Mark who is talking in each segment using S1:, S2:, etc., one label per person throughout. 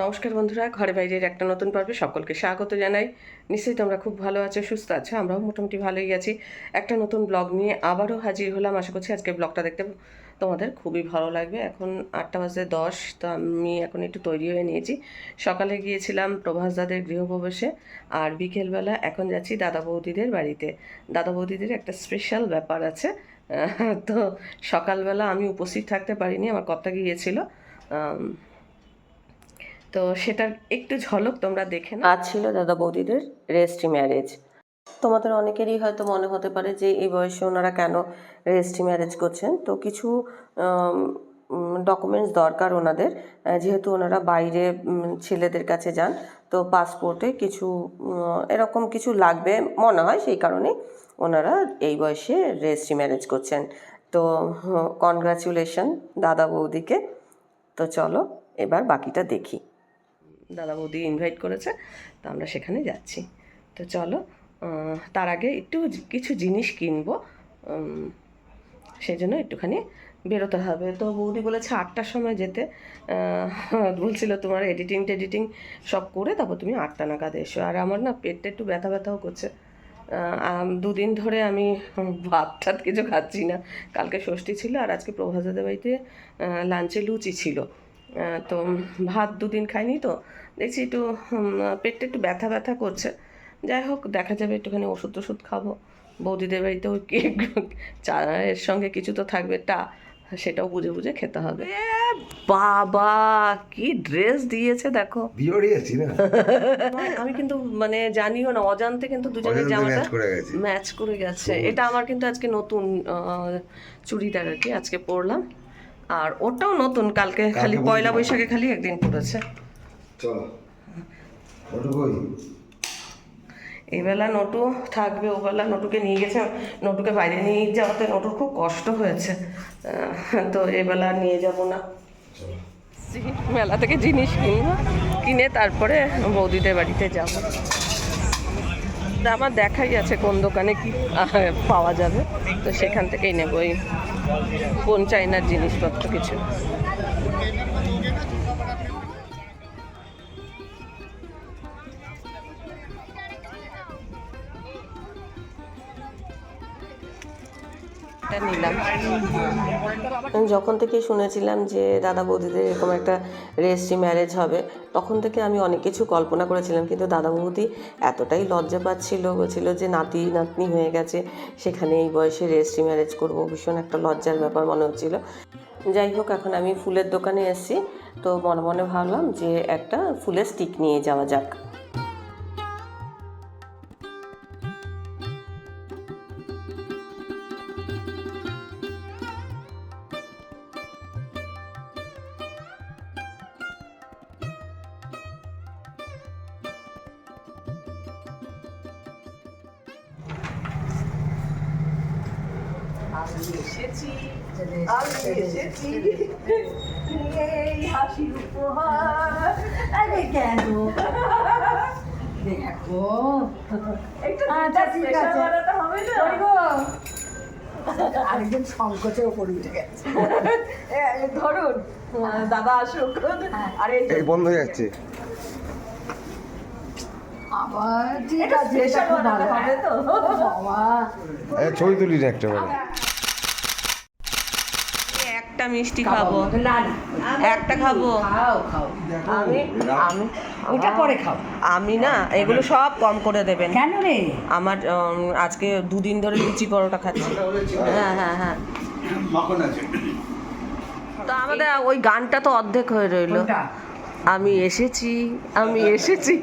S1: নমস্কার বন্ধুরা, ঘরে বাইরের একটা নতুন পর্বে সকলকে স্বাগত জানাই। নিশ্চয়ই তোমরা খুব ভালো আছো, সুস্থ আছো, আমরাও মোটামুটি ভালোই আছি। একটা নতুন ব্লগ নিয়ে আবারও হাজির হলাম। আশা করছি আজকে ব্লগটা দেখতে তোমাদের খুবই ভালো লাগবে। এখন আটটা বাজে দশ, তো আমি এখন একটু তৈরি হয়ে নিয়েছি। সকালে গিয়েছিলাম প্রভাস দাদের গৃহপ্রবেশে, আর বিকেলবেলা এখন যাচ্ছি দাদা বৌদিদের বাড়িতে। দাদা বৌদিদের একটা স্পেশাল ব্যাপার আছে। তো সকালবেলা আমি উপস্থিত থাকতে পারিনি, আমার কর্তা গিয়েছিল। তো সেটার একটু ঝলক তোমরা দেখে। আজ ছিল দাদা বৌদিদের রেজিস্ট্রি ম্যারেজ। তোমাদের অনেকেরই হয়তো মনে হতে পারে যে এই বয়সে ওনারা কেন রেজিস্ট্রি ম্যারেজ করছেন। তো কিছু ডকুমেন্টস দরকার ওনাদের। যেহেতু ওনারা বাইরে ছেলেদের কাছে যান, তো পাসপোর্টে কিছু এরকম কিছু লাগবে মনে হয় সেই কারণে ওনারা এই বয়সে রেজিস্ট্রি ম্যারেজ করছেন। তো কনগ্রাচুলেশন দাদা বৌদিকে। তো চলো, এবার বাকিটা দেখি। দাদা বৌদি ইনভাইট করেছে, তো আমরা সেখানে যাচ্ছি। তো চলো তার আগে একটু কিছু জিনিস কিনবো। সেই জন্য একটুখানি বেরোতে হবে। তো বৌদি বলেছে আটটার সময় যেতে। বলছিল, তোমার এডিটিং টেডিটিং সব করে তারপর তুমি আটটা নাগাদ এসো। আর আমার না পেটটা একটু ব্যথা ব্যথাও করছে। দুদিন ধরে আমি ভাত টাত কিছু খাচ্ছি না। কালকে ষষ্ঠী ছিল আর আজকে প্রভাজাদের বাড়িতে লাঞ্চে লুচি ছিল। তো ভাত দুদিন খাইনি তো। দেখছি একটু পেটটা একটু ব্যথা ব্যথা করছে। যাই হোক দেখা যাবে একটুখানি ওষুধ টষুধ খাব। বৌদিদের বাড়িতেও কেক এর সঙ্গে কিছু তো থাকবে টা সেটাও বুঝে বুঝে খেতে হবে। এ বাবা কি ড্রেস দিয়েছে দেখো।
S2: বিয়েরই আছি না?
S1: আমি কিন্তু মানে জানিও না অজান্তে কিন্তু দুজনের জামাটা। ম্যাচ করে গেছে। এটা আমার কিন্তু আজকে নতুন চুড়িদার আর কি আজকে পরলাম। আর ওটাও নতুন কালকে খালি পয়লা বৈশাখে খালি একদিন পড়েছে
S2: চলো ওটু কই
S1: এই বেলা নটু থাকবে ও বেলা নটুকে নিয়ে গেছে নটুকে বাইরে নিয়ে যাওয়াতে নটুর খুব কষ্ট হয়েছে। তো এবেলা নিয়ে যাব না। মেলা থেকে জিনিস কিনবো কিনে তারপরে বৌদিদের বাড়িতে যাব। আমার দেখাই আছে কোন দোকানে কি পাওয়া যাবে। তো সেখান থেকেই নেব এই কোন চাইনার জিনিসপত্র কিছু। এটা নিলাম। যখন থেকে শুনেছিলাম যে দাদা বৌদিদের এরকম একটা রেজিস্ট্রি ম্যারেজ হবে, তখন থেকে আমি অনেক কিছু কল্পনা করেছিলাম, কিন্তু দাদা বৌদি এতটাই লজ্জা পাচ্ছিল, বলছিল যে নাতি, নাতনি হয়ে গেছে, সেখানে এই বয়সে রেজিস্ট্রি ম্যারেজ করব, ভীষণ একটা লজ্জার ব্যাপার মনে হচ্ছিল। যাই হোক, এখন আমি ফুলের দোকানে এসেছি, তো মনে মনে ভাবলাম যে একটা ফুলের স্টিক নিয়ে যাওয়া যাক।
S3: এই হাসি উপহার আরে কেন দেখো একটু
S4: আচ্ছা, ঠিক আছে।
S3: হবে না
S4: আরেকজন সংকোচে উপরে উঠে গেছে
S3: ধরুন দাদা আসুক আরে এই
S2: বন্ধ হয়ে যাচ্ছে
S4: আবার ঠিক আছে বাবা
S2: ছবি তুলি একটা বলে
S1: একটা মিষ্টি খাব।
S4: না না।
S1: একটা খাব।
S4: খাও খাও।
S1: আমি আমি
S4: ওটা পরে খাও।
S1: আমি না এগুলো সব কম করে দেবেন।
S4: কেন রে?
S1: আমার আজকে দুদিন ধরে লুচি পরোটা খাচ্ছি। হ্যাঁ হ্যাঁ হ্যাঁ।
S2: মাখন আছে।
S1: তো আমাদের ওই গানটা তো অর্ধেক হয়ে রইল।
S4: কোনটা?
S1: আমি এসেছি আমি এসেছি।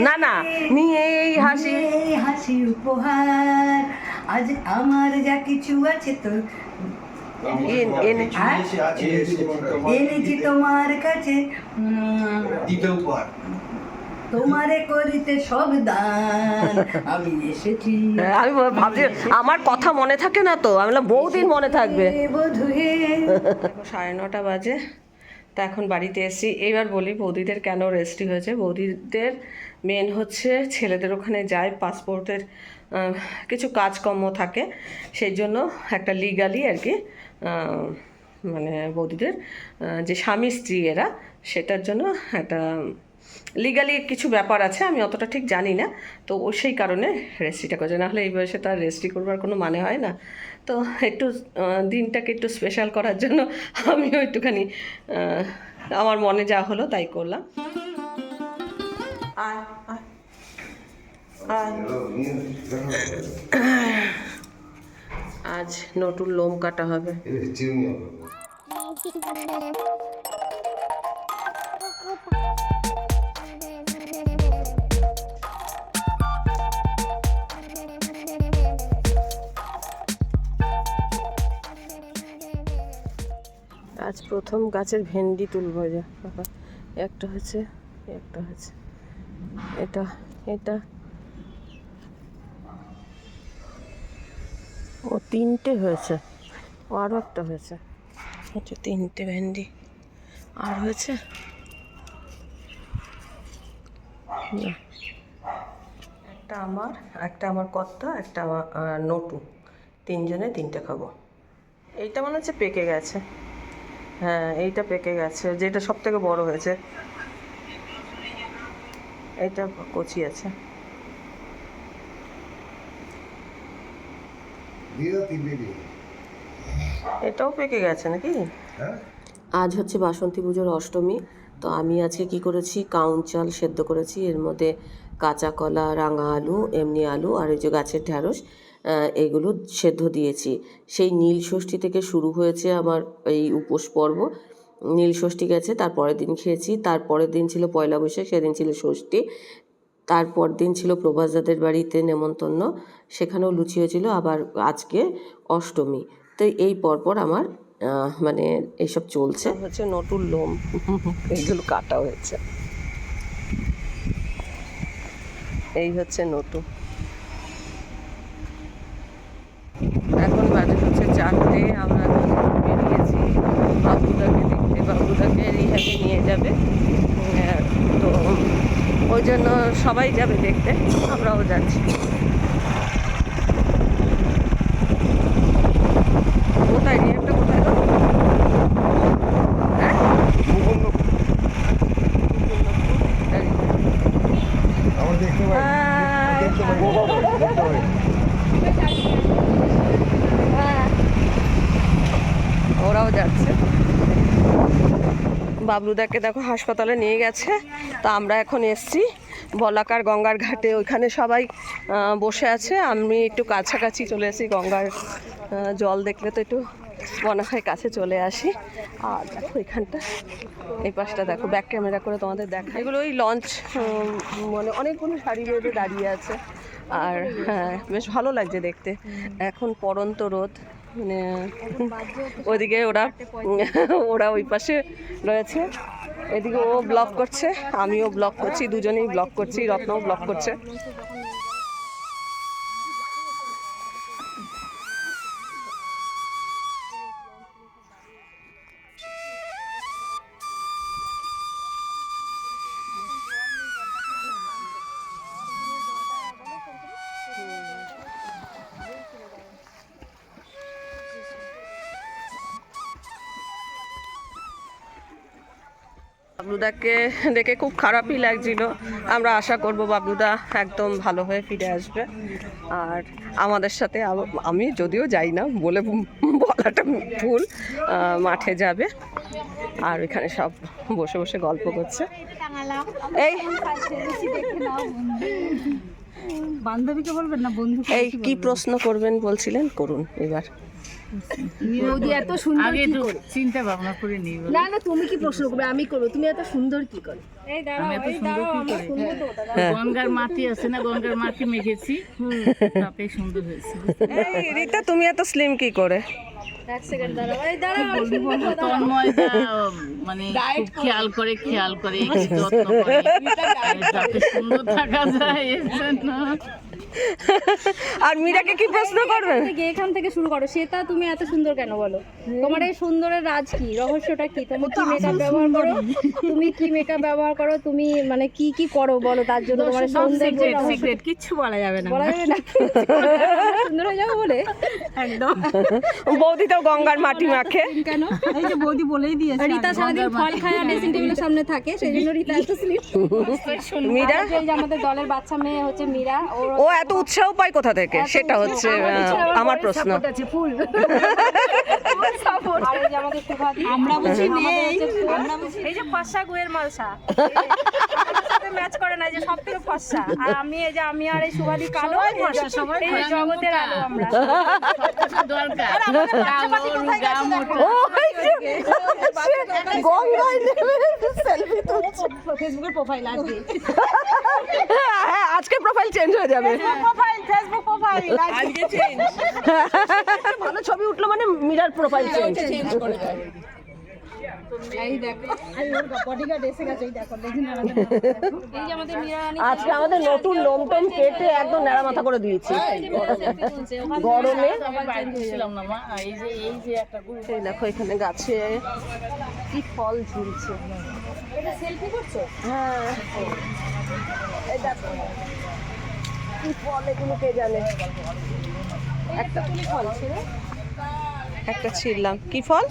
S1: না না নিয়ে এই হাসি।
S4: হাসি উপহার। আজ আমার যা কিছু আছে তো
S1: এনে
S4: হ্যাঁ? এনেছি তোমার কাছে। তোমারে করিতে সব দান। আমি এসেছি।
S1: হ্যাঁ, আমি ভাবছি আমার কথা মনে থাকে না তো? আমি বহুদিন মনে থাকবে। সাড়ে নটা বাজে। তা এখন বাড়িতে এসেছি। এবার বলি, বৌদিদের কেন রেস্টি হয়েছে? বৌদিদের মেন হচ্ছে ছেলেদের ওখানে যায় পাসপোর্টের কিছু কাজকর্ম থাকে। সেই জন্য একটা লিগালি আর কি মানে বৌদিদের যে স্বামী স্ত্রী এরা, সেটার জন্য একটা লিগালি কিছু ব্যাপার আছে, আমি অতটা ঠিক জানি না। তো সেই কারণে রেস্ট্রিটা করছে। নাহলে এই বয়সে তার আর রেস্ট্রি করবার কোনো মানে হয় না। তো একটু দিনটাকে একটু স্পেশাল করার জন্য আমিও একটুখানি আমার মনে যা হলো তাই করলাম। আয় আয়। আয়। আজ নটুর লোম কাটা হবে। আজ প্রথম গাছের ভেন্ডি তুলবো যা একটা হচ্ছে একটা হচ্ছে এটা এটা। ও, তিনটে হয়েছে। ও আরও একটা হয়েছে। হচ্ছে তিনটে ভেন্ডি। আর হয়েছে? একটা আমার একটা আমার কর্তা, একটা আমার নটু। তিনজনে তিনটে খাব। এইটা মনে হচ্ছে পেকে গেছে। হ্যাঁ এইটা পেকে গেছে যেটা সব থেকে বড় হয়েছে। এটা কচি আছে। এটাও পেকে গেছে নাকি? আজ হচ্ছে বাসন্তী পুজোর অষ্টমী তো আমি আজকে কি করেছি? কাউন চাল সেদ্ধ করেছি এর মধ্যে কাঁচা কলা রাঙা আলু এমনি আলু আর এই যে গাছের ঢ্যাঁড়স। এগুলো সেদ্ধ দিয়েছি। সেই নীল ষষ্ঠী থেকে শুরু হয়েছে আমার এই উপোস পর্ব। নীল ষষ্ঠী গেছে, তার পরের দিন খেয়েছি। তারপরের দিন ছিল পয়লা বৈশাখ, সেদিন ছিল ষষ্ঠী। তারপর দিন ছিল প্রভাসদাদের বাড়িতে নেমন্তন্ন। সেখানেও লুচি হয়েছিল, আবার আজকে অষ্টমী। তো এই পরপর আমার মানে এইসব চলছে। হচ্ছে নটুর লোম এইগুলো কাটা হয়েছে। এই হচ্ছে নটু এখন বাজে হচ্ছে চারটে আমরা বেরিয়েছি বাবুদাকে দেখতে বাবুদাকে রিহাকে নিয়ে যাবে। তো ওই জন্য সবাই যাবে দেখতে আমরাও যাচ্ছি কোথায় রিহাকটা কোথায় গো? হ্যাঁ?
S2: আমার দেখতে পাই দেখতে পাই দেখতে পাই
S1: ওরাও যাচ্ছে বাবলুদাকে দেখো হাসপাতালে নিয়ে গেছে। তা আমরা এখন এসছি বলাকার গঙ্গার ঘাটে। ওইখানে সবাই বসে আছে। আমি একটু কাছাকাছি চলে আসি গঙ্গার জল দেখলে তো একটু মনে হয় কাছে চলে আসি। আর দেখো এখানটা, এই পাশটা দেখো ব্যাক ক্যামেরা করে তোমাদের দেখা এগুলো ওই লঞ্চ মানে অনেকগুলো শাড়ি বেঁধে দাঁড়িয়ে আছে। আর হ্যাঁ বেশ ভালো লাগছে দেখতে। এখন পরন্ত রোদ। মানে ওদিকে ওরা ওরা ওই পাশে রয়েছে। এদিকে ও ব্লক করছে আমিও ব্লক করছি দুজনেই ব্লক করছি রত্নও ব্লক করছে। বাবলুদাকে দেখে খুব খারাপই লাগছিল। আমরা আশা করব বাবলুদা একদম ভালো হয়ে ফিরে আসবে। আর আমাদের সাথে আমি যদিও যাই না বলে বলাটা ভুল মাঠে যাবে। আর এখানে সব বসে বসে গল্প করছে। এই
S4: বান্ধবীকে বলবেন না বন্ধু
S1: এই কি প্রশ্ন করবেন বলছিলেন? করুন এবার।
S3: এত সুন্দর কি করে?
S4: চিন্তা ভাবনা করে নিই
S3: না না তুমি কি প্রশ্ন করবে? আমি করব। তুমি এত সুন্দর কি করে?
S4: আমি এত সুন্দর কি করে? গঙ্গার মাটি আছে না? গঙ্গার মাটি মেখেছি। তাতেই সুন্দর হয়েছে।
S1: এই তুমি এত স্লিম কি করে?
S3: এক সেকেন্ড দাঁড়াও। এই দাঁড়াও
S4: তন্ময় মানে খেয়াল করে খেয়াল করে যত্ন করে। যাতে সুন্দর থাকা যায় এর জন্য।
S1: আর মীরাকে কি প্রশ্ন করবে?
S5: এখান থেকে শুরু করো। সেটা তুমি এত সুন্দর কেন বলো? তোমার এই সুন্দরের রাজ কি? রহস্যটা কি? তুমি কি মেকআপ ব্যবহার করো? তুমি কি মেকআপ ব্যবহার করো? তুমি মানে কি কি করো বলো তার জন্য? তোমার সৌন্দর্য
S4: সিক্রেট কিচ্ছু বলা যাবে না।
S5: বলা যাবে না। সুন্দর হয়ে যাব বলে।
S4: একদম।
S1: বৌদি তো গঙ্গার মাটি মাখে।
S5: কেন?
S4: এই যে বৌদি বলেই দিয়েছে
S5: রীতা সারাদিন ফল খায় আর ড্রেসিং টেবিলের সামনে থাকে সেই জন্য রীতা এত স্লিপ
S1: মীরা?
S5: আমাদের দলের বাচ্চা মেয়ে হচ্ছে মীরা
S1: ও এত উৎসাহ পায় কোথা থেকে? সেটা হচ্ছে আমার প্রশ্ন।
S4: ফুল
S5: এই যে আমরা বুঝি নেই। এই যে ফর্সা গুয়ের মালসা। ম্যাচ করে না যে সব থেকে ফর্সা আর আমি এই যে আমি আর এই সুভাদি কালো যে জগতের আলো আমরা।
S4: দরকার।
S1: গঙ্গায় নেমে সেলফি তুলছে।
S5: ফেসবুকের প্রোফাইল আসবে
S1: হ্যাঁ আজকে প্রোফাইল চেঞ্জ হয়ে যাবে।
S5: প্রোফাইল ফেসবুক প্রোফাইল
S4: আজকে চেঞ্জ
S1: ভালো ছবি উঠল মানে মিরার প্রোফাইল চেঞ্জ
S5: এই
S1: আজকে আমাদের নতুন লোম টোম কেটে একদম নেড়া মাথা করে দিয়েছি। গরমে।
S4: আমি বাড়িতে ছিলাম না মা। এই যে এই যে একটা গ্রুপ
S1: দেখো এখানে গাছে কি ফল ঝুলছে।
S5: এটা সেলফি করছ?
S1: হ্যাঁ। কি ফল এগুলো কে জানে? একটা
S5: ফল ছিল।
S1: একটা ছিললাম কি ফল?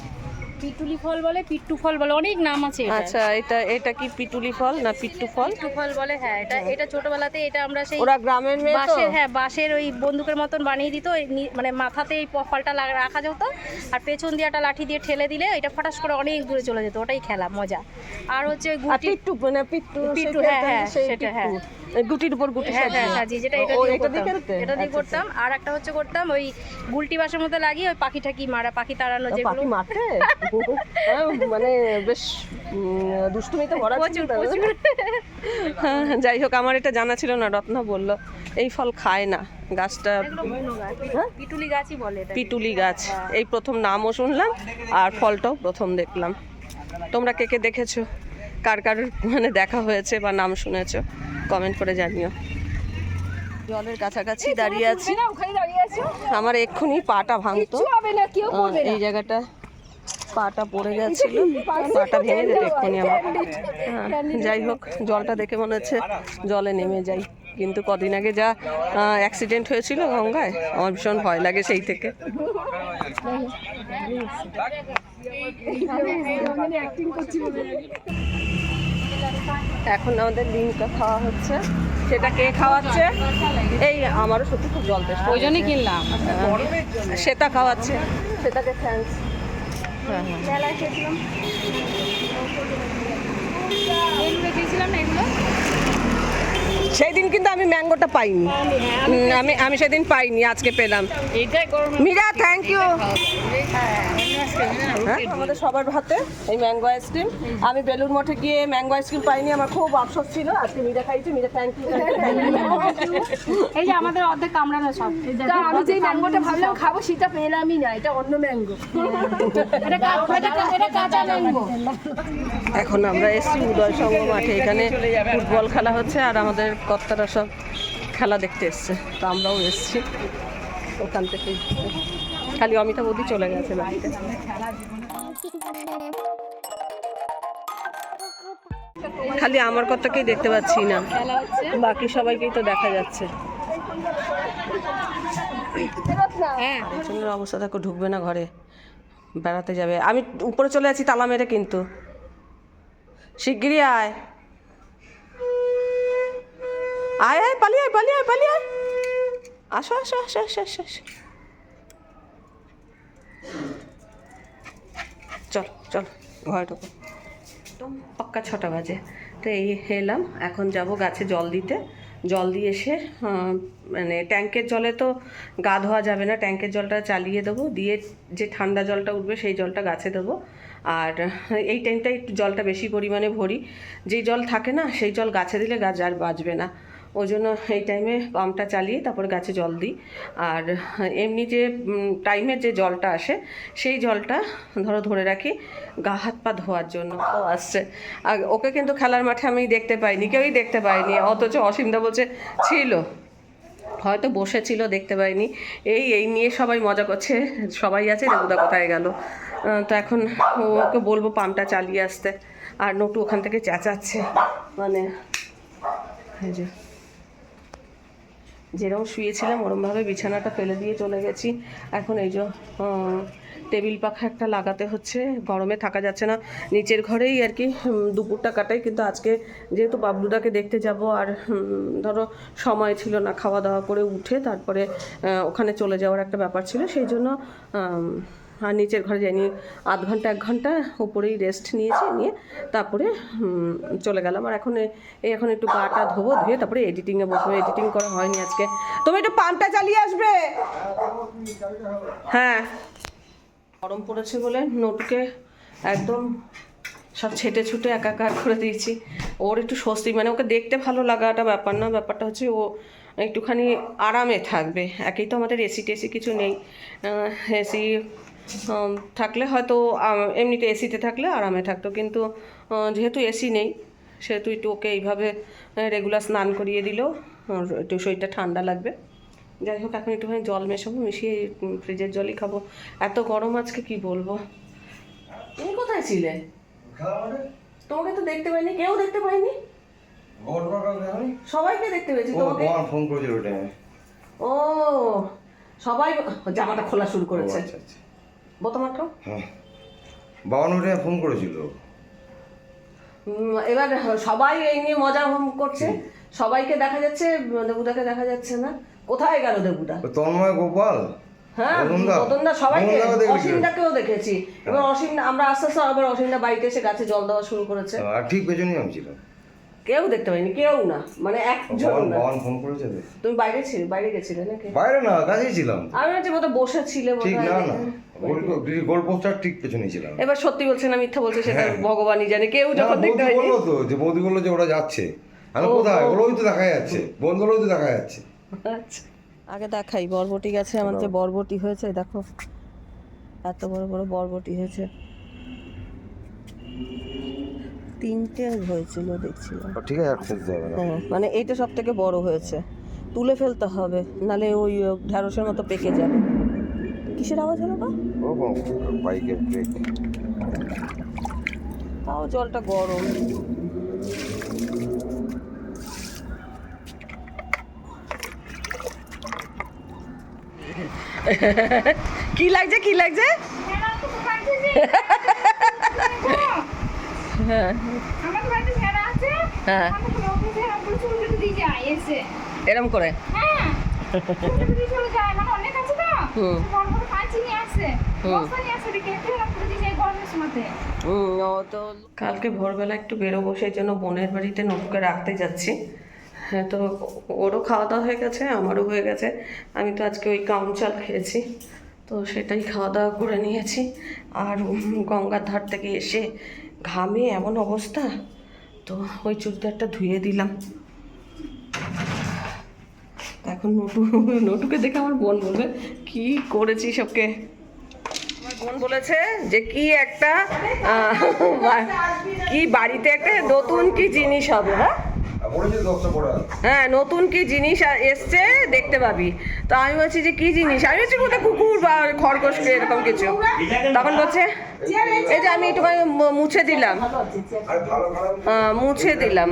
S5: পিটুলি ফল বলে পিট্টু ফল বলে অনেক নাম আছে
S1: আচ্ছা এটা এটা কি পিটুলি ফল না পিট্টু ফল?
S5: পিট্টু ফল বলে হ্যাঁ এটা এটা ছোটবেলাতে এটা আমরা সেই
S1: ওরা গ্রামের মেয়ে
S5: বাঁশের হ্যাঁ বাঁশের ওই বন্দুকের মতন বানিয়ে দিত মানে মাথাতে এই ফলটা রাখা যেত আর পেছন দিয়ে একটা লাঠি দিয়ে ঠেলে দিলে এটা ফটাস করে অনেক দূরে চলে যেত ওটাই খেলা মজা। আর হচ্ছে গুটি
S1: পিট্টু মানে পিট্টু
S5: পিট্টু, হ্যাঁ, হ্যাঁ, সেটা, হ্যাঁ।
S1: গুটির উপর গুটি
S5: হ্যাঁ হ্যাঁ সাজি যেটা এটা দিয়ে
S1: এটা দিয়ে
S5: করতাম। এটা দিয়ে
S1: আচ্ছা,
S5: করতাম। আর একটা হচ্ছে করতাম ওই গুলটি বাসের মধ্যে লাগিয়ে ওই পাখি টাকি মারা পাখি তাড়ানো
S1: আচ্ছা।
S5: যেগুলো।
S1: পাখি মাঠে হ্যাঁ, মানে বেশ উম, দুষ্টুমিতে ভরা ছিল। তো। হ্যাঁ, যাই হোক আমার এটা জানা ছিল না রত্না বলল এই ফল খায় না গাছটা
S5: পিটুলি গাছই বলে এটা
S1: পিটুলি গাছ। এই প্রথম নামও শুনলাম আর ফলটাও প্রথম দেখলাম। তোমরা কে কে দেখেছ? কার কার মানে দেখা হয়েছে বা নাম শুনেছো কমেন্ট করে জানিও জলের কাছাকাছি দাঁড়িয়ে আছি আমার এক্ষুনি পাটা ভাঙতো এই জায়গাটা পাটা পড়ে গেছিল পাটা ভেঙে যেত এক্ষুনি আমার হ্যাঁ, যাই হোক জলটা দেখে মনে হচ্ছে জলে নেমে যাই কিন্তু কদিন আগে যা অ্যাক্সিডেন্ট হয়েছিল গঙ্গায় আমার ভীষণ ভয় লাগে সেই থেকে এখন আমাদের লিঙ্কটা খাওয়া হচ্ছে। সেটা কে খাওয়াচ্ছে? এই আমারও সত্যি খুব জল তেষ্টা
S5: ওই জন্যই কিনলাম।
S1: সেটা খাওয়াচ্ছে। সেটাকে
S5: থ্যাংকস হ্যাঁ হ্যাঁ। না এগুলো?
S1: সেই দিন কিন্তু আমি ম্যাঙ্গোটা পাইনি। আমি আমি সেদিন পাইনি আজকে পেলাম। মীরা থ্যাংক ইউ হ্যাঁ আমাদের সবার হাতে এই ম্যাঙ্গো আইসক্রিম। আমি বেলুর মঠে গিয়ে ম্যাঙ্গো আইসক্রিম পাইনি আমার খুব আফসোস ছিল। আজকে মীরা খাইছি মীরা থ্যাংক ইউ
S5: এই যে আমাদের অর্ধেক কামড়ানো সব।
S3: তা আমি যে ম্যাঙ্গোটা ভাবলাম খাব সেটা পেলামই না এটা অন্য ম্যাঙ্গো।
S5: এটা কাঁচা ম্যাঙ্গো।
S1: এখন আমরা এসছি উদয় সংঘ মাঠে। এখানে ফুটবল খেলা হচ্ছে আর আমাদের কর্তারা সব খেলা দেখতে এসছে। তো আমরাও এসছি ওখান থেকেই খালি অমিতা বৌদি চলে গেছে বাড়িতে। খালি আমার কর্তাকেই দেখতে পাচ্ছি না। বাকি সবাইকেই তো দেখা যাচ্ছে।
S5: হ্যাঁ।
S1: অবস্থা দেখো ঢুকবে না ঘরে। বেড়াতে যাবে। আমি উপরে চলে আছি তালা মেরে কিন্তু। শিগগিরই আয়। আয় আয়, পালিয়ে আয় পালিয়ে আয় পালিয়ে আয়। আসো আসো আসো আসো আসো আসো। চল চল, ঘরে ঢোকো। একদম পাক্কা ছটা বাজে। তো এই এলাম, এখন যাব গাছে জল দিতে। জল দিয়ে এসে মানে ট্যাঙ্কের জলে তো গা ধোয়া যাবে না, ট্যাঙ্কের জলটা চালিয়ে দেবো। দিয়ে যে ঠান্ডা জলটা উঠবে, সেই জলটা গাছে দেবো। আর এই টাইমটাই জলটা বেশি পরিমাণে ভরি। যেই জল থাকে না, সেই জল গাছে দিলে গাছ আর বাঁচবে না। ওই জন্য এই টাইমে পাম্পটা চালিয়ে তারপরে গাছে জল দিই। আর এমনি যে টাইমের যে জলটা আসে, সেই জলটা ধরো ধরে রাখি, গা হাত পা ধোয়ার জন্য ও আসছে। আর ওকে কিন্তু খেলার মাঠে আমি দেখতে পাইনি, কেউই দেখতে পাইনি, অথচ অসীমদা বলছে, ছিল। হয়তো বসেছিল, দেখতে পাইনি। এই এই নিয়ে সবাই মজা করছে, সবাই আছে, দেবুদা কোথায় গেল? তো এখন ওকে বলব পাম্পটা চালিয়ে আসতে। আর নটু ওখান থেকে চেঁচাচ্ছে। মানে এই যে। যেরকম শুয়েছিলাম, ওরমভাবে বিছানাটা ফেলে দিয়ে চলে গেছি। এখন এই যে টেবিল পাখা একটা লাগাতে হচ্ছে, গরমে থাকা যাচ্ছে না। নিচের ঘরেই আর কি দুপুরটা কাটাই, কিন্তু আজকে যেহেতু বাবলুদাকে দেখতে যাব আর ধরো সময় ছিল না, খাওয়া দাওয়া করে উঠে তারপরে ওখানে চলে যাওয়ার একটা ব্যাপার ছিল, সেই জন্য আর নিচের ঘরে যাইনি আধ ঘণ্টা, এক ঘণ্টা উপরেই রেস্ট নিয়েছি, নিয়ে তারপরে চলে গেলাম। আর এখন এই এখন একটু গাটা ধোবো, ধুয়ে তারপরে এডিটিংয়ে বসবো। এডিটিং করা হয়নি আজকে। তুমি একটু পাম্পটা চালিয়ে আসবে? হ্যাঁ। গরম পড়েছে বলে নোটকে একদম সব ছেটে ছুটে একাকার করে দিয়েছি। ওর একটু স্বস্তি মানে ওকে দেখতে ভালো লাগাটা ব্যাপার না। ব্যাপারটা হচ্ছে ও একটুখানি আরামে থাকবে। একেই তো আমাদের এসি টেসি কিছু নেই। এসি থাকলে হয়তো এমনিতে এসিতে থাকলে আরামে থাকতো কিন্তু যেহেতু এসি নেই সেহেতু একটু ওকে এইভাবে রেগুলার স্নান করিয়ে দিলেও একটু শরীরটা ঠান্ডা লাগবে। যাই হোক এখন একটুখানি জল মেশাবো মিশিয়ে ফ্রিজের জলই খাব। এত গরম আজকে কি বলব? তুমি কোথায় ছিলে? তোমাকে তো দেখতে পাইনি। কেউ দেখতে পাইনি? সবাইকে দেখতে পেয়েছি তোমাকে?
S2: ফোন করেছিল
S1: ও সবাই জামাটা খোলা শুরু করেছে।
S2: আচ্ছা আচ্ছা। হ্যাঁ। ফোন করেছিল।
S1: এবার সবাই এই নিয়ে মজা করছে। সবাইকে দেখা যাচ্ছে দেবুদাকে দেখা যাচ্ছে না। কোথায় গেল দেবুদা?
S2: তন্ময় গোপাল?
S1: হ্যাঁ
S2: রতনদা?
S1: সবাইকে
S2: দেখেছি।
S1: অসীমদাকেও দেখেছি। এবার অসীম আমরা আস্তে আস্তে আবার অসীমদা বাড়িতে এসে গাছে জল দেওয়া শুরু করেছে।
S2: ঠিক পেছনেই আমি ছিলাম।
S1: কেউ দেখতে পাইনি কেউ না। মানে একজন
S2: বাবান
S1: না।
S2: ফোন করেছে তো?
S1: তুমি বাইরে ছিলে বাইরে গেছিলে নাকি?
S2: বাইরে না কাছেই ছিলাম।
S1: আমি ভাবছি বোধহয় বসে ছিলে
S2: ঠিক না না। গোল- গোল পোস্টার ঠিক ছিলাম।
S1: এবার সত্যি বলছে না মিথ্যা বলছে সেটা
S2: হ্যাঁ।
S1: ভগবানই জানে। কেউ যখন দেখতে পাইনি
S2: বলল তো যে বৌদি বলল যে ওরা যাচ্ছে। আমি কোথায়? ওরা ওই তো দেখা যাচ্ছে। বন্ধুরাও তো দেখা যাচ্ছে।
S1: আচ্ছা। আগে দেখাই বরবটি গাছে আমার যে বরবটি হয়েছে দেখো। এত বড় বড় বরবটি হয়েছে। তিনটে হয়েছিল দেখছিলাম।
S2: ঠিক আছে আর হবে না।
S1: হ্যাঁ মানে এইটা সব থেকে বড় হয়েছে। তুলে ফেলতে হবে নালে ওই ঢ্যাঁড়সের মতো পেকে যাবে। কিসের আওয়াজ হলো বা
S2: ও বাইকের ব্রেক।
S1: তাও জলটা গরম। কি লাগছে কি লাগছে? হ্যাঁ। হ্যাঁ।
S5: এসে।
S1: এরম করে?
S5: হ্যাঁ।
S1: কালকে ভোরবেলা একটু বেরোবো সেই জন্য বোনের বাড়িতে নটুকে রাখতে যাচ্ছি। হ্যাঁ তো ওরও খাওয়া দাওয়া হয়ে গেছে আমারও হয়ে গেছে। আমি তো আজকে ওই কাউন চাল খেয়েছি তো সেটাই খাওয়া দাওয়া করে নিয়েছি। আর গঙ্গার ধার থেকে এসে ঘামে এমন অবস্থা? তো ওই চুড়িদারটা ধুয়ে দিলাম। এখন নটু, নটুকে দেখে আমার বোন বলবে, কি করেছি সবকে? আমার বোন বলেছে যে, কি একটা কি বাড়িতে একটা নতুন কি জিনিস হবে হ্যাঁ? হ্যাঁ নতুন কি জিনিস এসছে দেখতে পাবি। তো আমি বলছি যে কি জিনিস? আমি বলছি কোথায় কুকুর বা খরগোশ এরকম কিছু? তখন বলছে এই যে আমি একটু মুছে দিলাম।
S2: আর ভালো খারাপ
S1: আহ, মুছে দিলাম।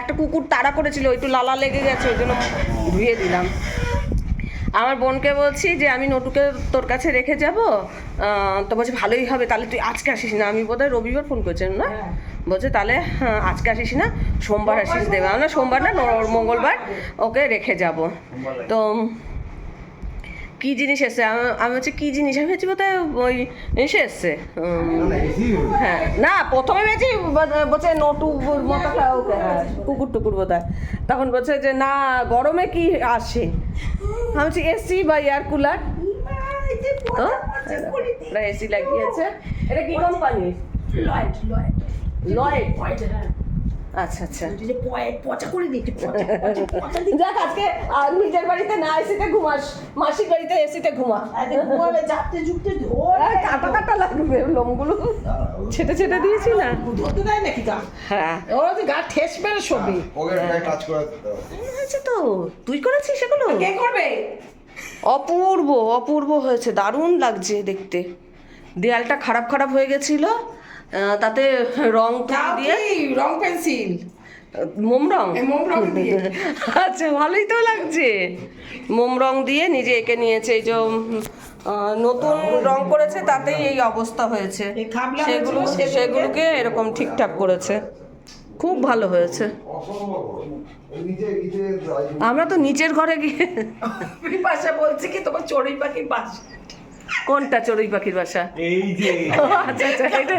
S1: একটা কুকুর তাড়া করেছিল একটু লালা লেগে গেছে ওই জন্য ধুয়ে দিলাম। আমার বোনকে বলছি যে আমি নটুকে তোর কাছে রেখে যাব। তো বলছে ভালোই হবে তাহলে তুই আজকে আসিস না। আমি বোধহয় রবিবার ফোন করেছেন না? বলছে তাহলে হ্যাঁ, আজকে আসিস না। সোমবার আসিস দেবে। আমরা সোমবার না মঙ্গলবার ওকে রেখে যাব। তো কি জিনিস এসছে? আমি- হচ্ছে কি জিনিস? আমি হচ্ছে বোধহয় ওই এসে এসছে। হ্যাঁ। না প্রথমে ভেবেছি বলছে নটু মতো হ্যাঁ, কুকুর টুকুর বোধ তখন বলছে যে না গরমে কি আসে? আমি বলছি এসি বা এয়ার কুলার। এসি লাগিয়েছে। এটা কি কোম্পানি লয়েড আচ্ছা আচ্ছা।
S3: যে পচা করে দিচ্ছি
S1: যাক আজকে আর নিজের বাড়িতে না এসিতে ঘুমাস মাসির বাড়িতে এসিতে ঘুমা।
S3: ঘুমাবে চাপতে চুপতে
S1: কাটা কাটা লাগবে লোমগুলো। ছেটে ছেটে দিয়েছি না?
S3: ধরতে দেয় নাকি গা?
S1: হ্যাঁ।
S3: ওরা তো গা ঠেস মেরে শোবে।
S2: ওকে টাচ করে দিতে।
S1: হয়েছে তো। তুই করেছিস সেগুলো
S3: কে করবে?
S1: অপূর্ব অপূর্ব হয়েছে। দারুণ লাগছে দেখতে। দেয়ালটা খারাপ খারাপ হয়ে গেছিল। তাতে রং দিয়ে
S3: রং পেন্সিল।
S1: মোম রং?
S3: মোম রং
S1: আচ্ছা ভালোই তো লাগছে। মোম রং দিয়ে নিজে এঁকে নিয়েছে এই যে নতুন রং করেছে তাতেই এই অবস্থা হয়েছে। সেগুলো
S3: সেগুলোকে-
S1: এরকম ঠিকঠাক করেছে। খুব ভালো হয়েছে। আমরা তো নিচের ঘরে গিয়ে
S3: বলছে কি তোমার চড়ুই পাখি পাশ
S1: কোনটা চড়ুই পাখির বাসা?
S6: এই যে।
S1: ও, আচ্ছা আচ্ছা এটা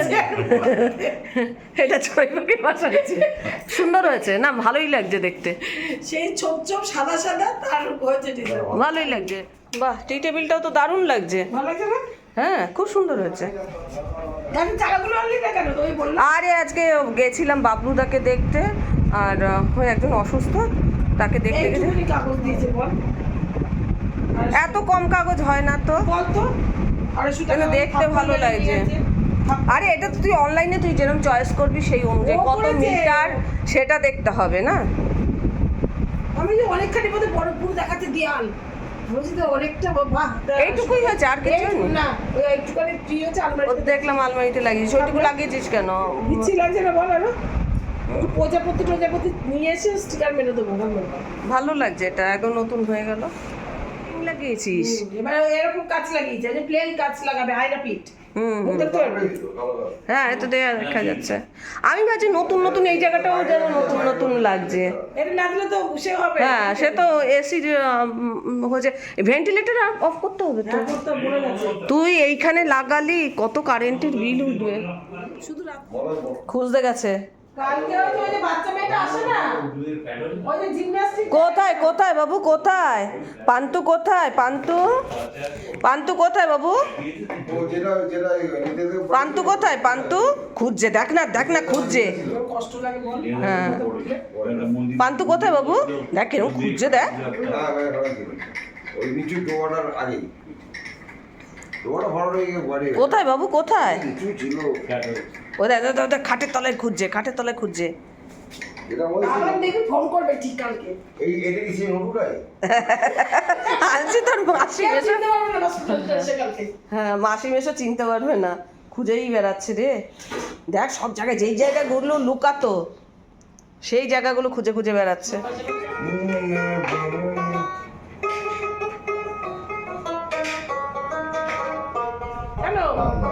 S1: এটা চড়ুই পাখির বাসা সুন্দর হয়েছে না ভালোই লাগছে দেখতে।
S3: সেই ছোপ ছোপ সাদা সাদা তার হয়েছে
S1: ভালোই লাগছে। বাহ টি টেবিলটাও তো দারুণ লাগছে।
S3: ভালো লাগছে না?
S1: হ্যাঁ খুব সুন্দর হয়েছে। আরে আজকে গেছিলাম বাবলুদাকে দেখতে আর একজন অসুস্থ তাকে দেখতে গেছে
S3: এইটুকুনি কাগজ দিয়েছে বল
S1: এত কম কাগজ হয় না তো।
S3: বল তো আড়াইশো
S1: কিন্তু দেখতে ভালো লাগছে। আরে এটা তো তুই অনলাইনে তুই যেরকম চয়েস করবি সেই অনুযায়ী কত মিটার সেটা দেখতে হবে না?
S3: আমি যে অনেকখানি বোধহয় বড় পুরো দেখাতে দিয়াল।
S1: এইটুকুই হয়েছে আর কিছু
S3: না
S1: দেখলাম আলমারিতে লাগিয়েছিস ওইটুকু লাগিয়েছিস কেন?
S3: ইচ্ছি লাগছে না বল আরও প্রজাপতি প্রজাপতি নিয়ে এসে স্টিকার মেরে দেবো ভালো
S1: ভালো লাগছে এটা একদম নতুন হয়ে গেল। লাগিয়েছিস?
S3: এবার এরকম কাজ লাগিয়েছে যে প্লেন কাজ লাগাবে পারবে?
S1: হ্যাঁ দেয়া দেখা যাচ্ছে। আমি ভাবছি নতুন নতুন এই জায়গাটাও যেন নতুন নতুন লাগছে।
S3: এটা তো সে হবে।
S1: হ্যাঁ সে তো এসি হচ্ছে ভেন্টিলেটর অফ করতে হবে তো? তুই এইখানে লাগালি কত কারেন্টের বিল উঠবে।
S3: শুধু
S1: খুঁজতে গেছে। কোথায় কোথায় বাবু কোথায়? পান্তু কোথায়? পান্তু পান্তু কোথায় বাবু? পান্তু কোথায় পান্তু খুঁজছে দেখ না দেখ না খুঁজছে।
S3: কষ্ট লাগে বল
S1: হ্যাঁ। পান্তু কোথায় বাবু? দেখ কীরকম খুঁজছে দেখ।
S2: হ্যাঁ হ্যাঁ হ্যাঁ ওই নিচু ডোয়াটার আগেই ডোয়াটা ভালো হয়ে গিয়ে বাড়ি
S1: কোথায় বাবু কোথায়? ও দেখ, দেখ, খাটের তলায় খুঁজছে খাটের তলায় খুঁজছে।
S2: যেটা বলছি
S3: আবার দেখবি ফোন করবে ঠিক কালকে।
S2: এই এটা কি সেই নটুটাই
S1: আনছি তোর মাসি হ্যাঁ মাসি মেশো চিনতে পারবে না খুঁজেই বেড়াচ্ছে রে। দেখ সব জায়গায় যেই জায়গাগুলো লুকাতো সেই জায়গাগুলো খুঁজে খুঁজে বেড়াচ্ছে।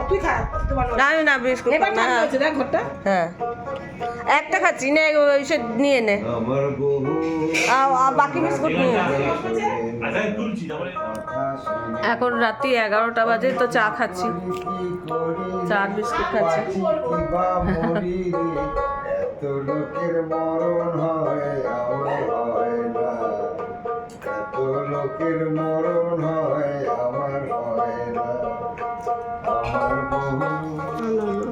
S3: তুই খা
S1: না আমি না বিস্কুট
S3: এবার
S1: না।
S3: ঠান্ডা হয়েছে দেখ ঘরটা।
S1: হ্যাঁ। একটা খাচ্ছি নে ওই সে নিয়ে নে। বাকি বিস্কুট নিয়ে।
S6: আচ্ছা তারপরে।
S1: এখন রাত্রি এগারোটা বাজে তো চা খাচ্ছি। চা আর বিস্কুট খাচ্ছি।
S2: লোকের মরণ হয়।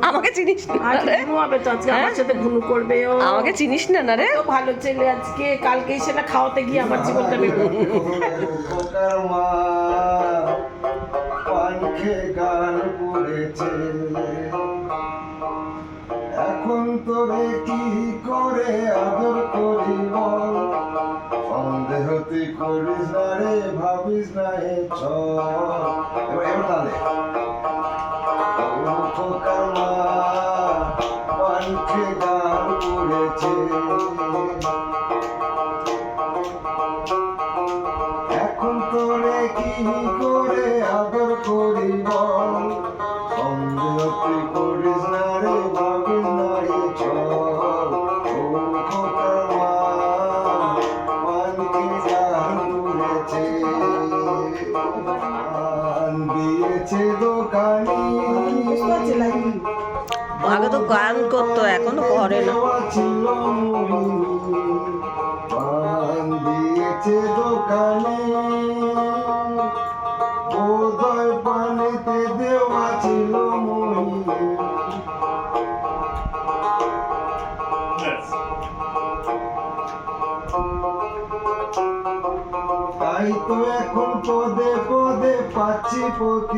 S1: আমাকে চিনিস না
S3: আজ
S1: রে?
S3: ঘুমাবে তো আজকে আমার সাথে ঘুনু করবে ও
S1: আমাকে চিনিস না না রে?
S3: ভালো ছেলে আজকে কালকে এসে না খাওয়াতে গিয়ে আমার জীবনটা বেরো
S2: গান এখন তোরে কি করে আদর করি বল? সন্দেহ তুই করিস না রে ভাবিস না এ চল। এবার এবার তাহলে। তোরে কি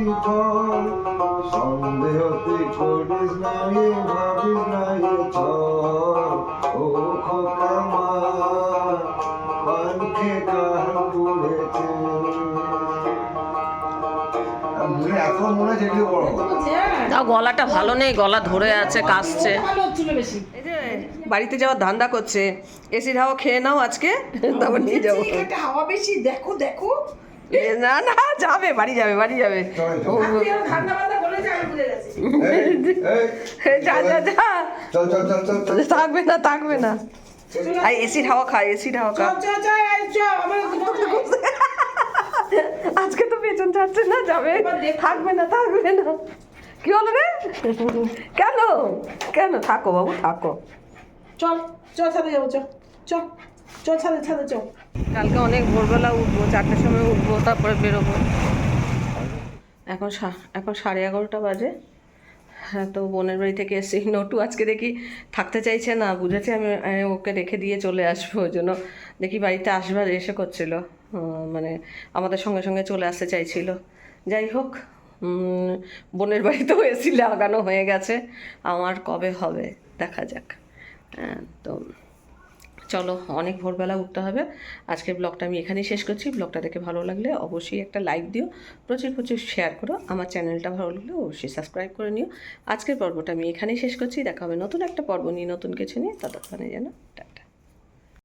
S2: প্রতিফল সন্দেহ তুই করিস না রে ভাবিস না রে চল। ও খোকা মা কার
S1: তাও গলাটা ভালো নেই গলা ধরে আছে কাশছে। বাড়িতে যাওয়ার ধান্দা করছে। এসির হাওয়া খেয়ে নাও আজকে তারপর নিয়ে যাব।
S3: হাওয়া বেশি দেখো দেখো।
S1: না না যাবে বাড়ি যাবে বাড়ি যাবে। থাকবে না থাকবে না। আর এসির হাওয়া খা এসির হাওয়া খা। আজকে তো পেছন ছাড়ছে না যাবে। থাকবে না থাকবে না। কি হলো রে? কেন? কেন? থাকো বাবু থাকো।
S3: চল চল ছাদে যাব চল চল। চল, ছাদে ছাদে চল।
S1: কালকে অনেক ভোরবেলা উঠবো, চারটের সময় উঠবো, তারপরে বেরোবো। এখন এখন সাড়ে এগারোটা বাজে। হ্যাঁ তো বোনের বাড়ি থেকে এসেছি। নটু আজকে দেখি থাকতে চাইছে না, বুঝেছে আমি ওকে রেখে দিয়ে চলে আসব ওই জন্য। দেখি বাড়িতে আসবার এসে করছিল। মানে আমাদের সঙ্গে সঙ্গে চলে আসতে চাইছিল। যাই হোক বোনের বাড়িতেও এসি লাগানো হয়ে গেছে। আমার কবে হবে, দেখা যাক। হ্যাঁ তো চলো, অনেক ভোরবেলা উঠতে হবে। আজকের ব্লগটা আমি এখানেই শেষ করছি। ব্লগটা দেখে ভালো লাগলে অবশ্যই একটা লাইক দিও। প্রচুর প্রচুর শেয়ার করো। আমার চ্যানেলটা ভালো লাগলে অবশ্যই সাবস্ক্রাইব করে নিও। আজকের পর্বটা আমি এখানেই শেষ করছি। দেখা হবে নতুন একটা পর্ব নিয়ে, নতুন কিছু নিয়ে। ততক্ষণে যেন টাটা।